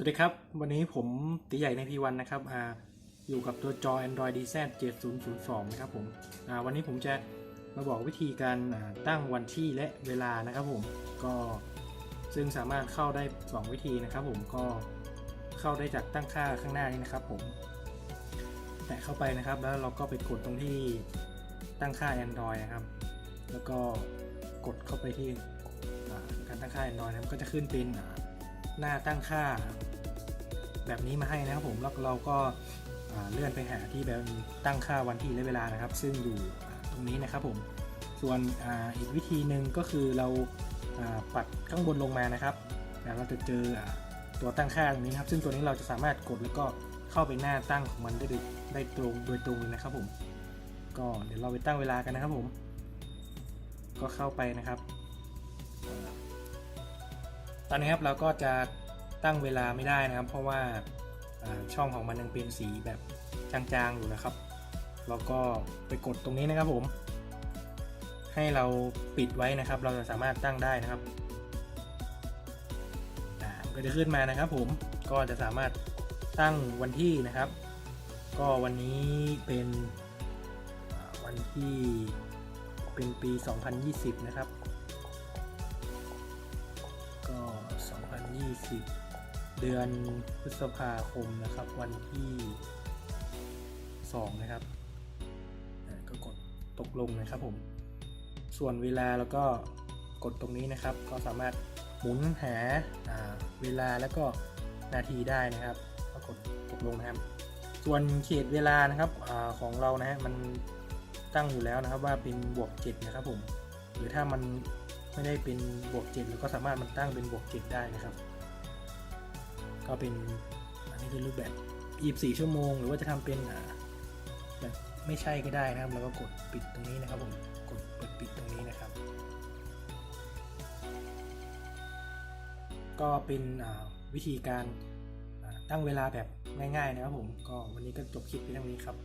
สวัสดีครับ วันนี้ผมตีใหญ่ในพีวันนะครับออยู่กับตัวจอ Android DZ 7002นะครับผมวันนี้ผมจะมาบอกวิธีการตั้งวันที่และเวลานะครับผมก็ซึ่งสามารถเข้าได้ 2 วิธีนะครับผมก็เข้าได้จากตั้งค่าข้างหน้านี้นะครับผม แตะเข้าไปนะครับแล้วเราก็ไปกดตรงที่ตั้งค่า Android นะครับ แล้วก็กดเข้าไปที่การตั้งค่า Android นะครับก็จะขึ้นเป็นหน้าตั้งค่า แบบนี้มาให้นะครับผมแล้วเราก็เลื่อนไปหาที่แบบตั้งค่าวันที่และเวลานะครับ ซึ่งอยู่ตรงนี้นะครับผมส่วนออีกวิธีหนึ่งก็คือเราปัดข้างบนลงมานะครับแล้วเราจะเจออตัวตั้งค่าตรงนี้ครับ ซึ่งตัวนี้เราจะสามารถกดแล้วก็เข้าไปหน้าตั้งของมันได้โดยได้ตรงโดยตรงเลยนะครับผมก็เดี๋ยวเราไปตั้งเวลากันนะครับผม ก็เข้าไปนะครับ ตอนนี้ครับเราก็จะ ตั้งเวลาไม่ได้นะครับ เพราะว่าช่องของมันยังเป็นสีแบบจางๆอยู่นะครับเราก็ไปกดตรงนี้นะครับผม ให้เราปิดไว้นะครับ เราจะสามารถตั้งได้นะครับก็จะขึ้นมานะครับผมก็จะสามารถตั้งวันที่นะครับ ก็วันนี้เป็นวันที่เป็นปี 2020 นะครับ ก็ 2020 เดือนพฤษภาคมนะครับ วันที่2นะครับก็กดตกลงนะครับผม ส่วนเวลาแล้วก็กดตรงนี้นะครับ ก็สามารถหมุนหาเวลาแล้วก็นาทีได้นะครับ ก็กดตกลงนะครับ ส่วนเขตเวลานะครับอของเรานะฮะมันตั้งอยู่แล้วนะครับว่าเป็นบวก7นะครับผม หรือถ้ามันไม่ได้เป็นบวก7เราก็สามารถมันตั้งเป็นบวก7ได้นะครับ ก็เป็นอันนี้คือรูปแบบ 24 ชั่วโมง หรือว่าจะทำเป็นแบบไม่ใช่ก็ได้นะครับ แล้วก็กดปิดตรงนี้นะครับผมกดเปิดปิดตรงนี้นะครับ ก็เป็นวิธีการตั้งเวลาแบบง่ายๆนะครับผมก็วันนี้ก็จบคลิปเพียงเท่านี้ครับ